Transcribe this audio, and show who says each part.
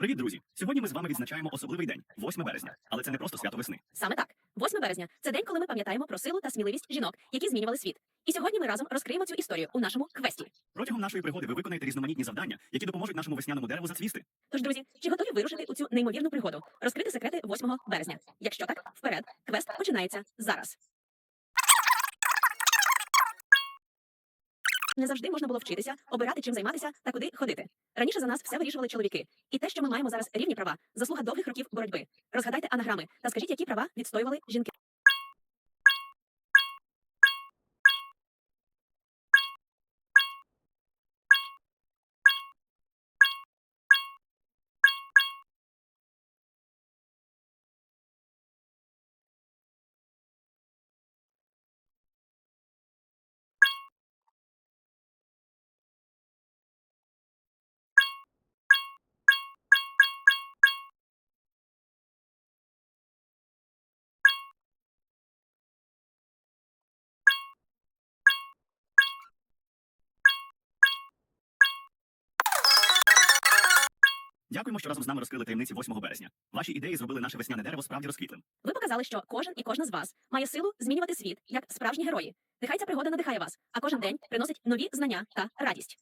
Speaker 1: Привіт, друзі! Сьогодні ми з вами відзначаємо особливий день 8 березня. Але це не просто свято весни.
Speaker 2: Саме так, 8 березня це день, коли ми пам'ятаємо про силу та сміливість жінок, які змінювали світ. І сьогодні ми разом розкриємо цю історію у нашому квесті.
Speaker 1: Протягом нашої пригоди ви виконаєте різноманітні завдання, які допоможуть нашому весняному дереву зацвісти.
Speaker 2: Тож, друзі, чи готові вирушити у цю неймовірну пригоду? Розкрити секрети 8 березня. Якщо так, вперед, квест починається зараз. Не завжди можна було вчитися, обирати чим займатися та куди ходити. Раніше за нас все вирішували чоловіки. І те, що ми маємо зараз рівні права, заслуга довгих років боротьби. Розгадайте анаграми та скажіть, які права відстоювали жінки.
Speaker 1: Дякуємо, що разом з нами розкрили таємниці 8 березня. Ваші ідеї зробили наше весняне дерево справді розквітлим.
Speaker 2: Ви показали, що кожен і кожна з вас має силу змінювати світ як справжні герої. Нехай ця пригода надихає вас, а кожен день приносить нові знання та радість.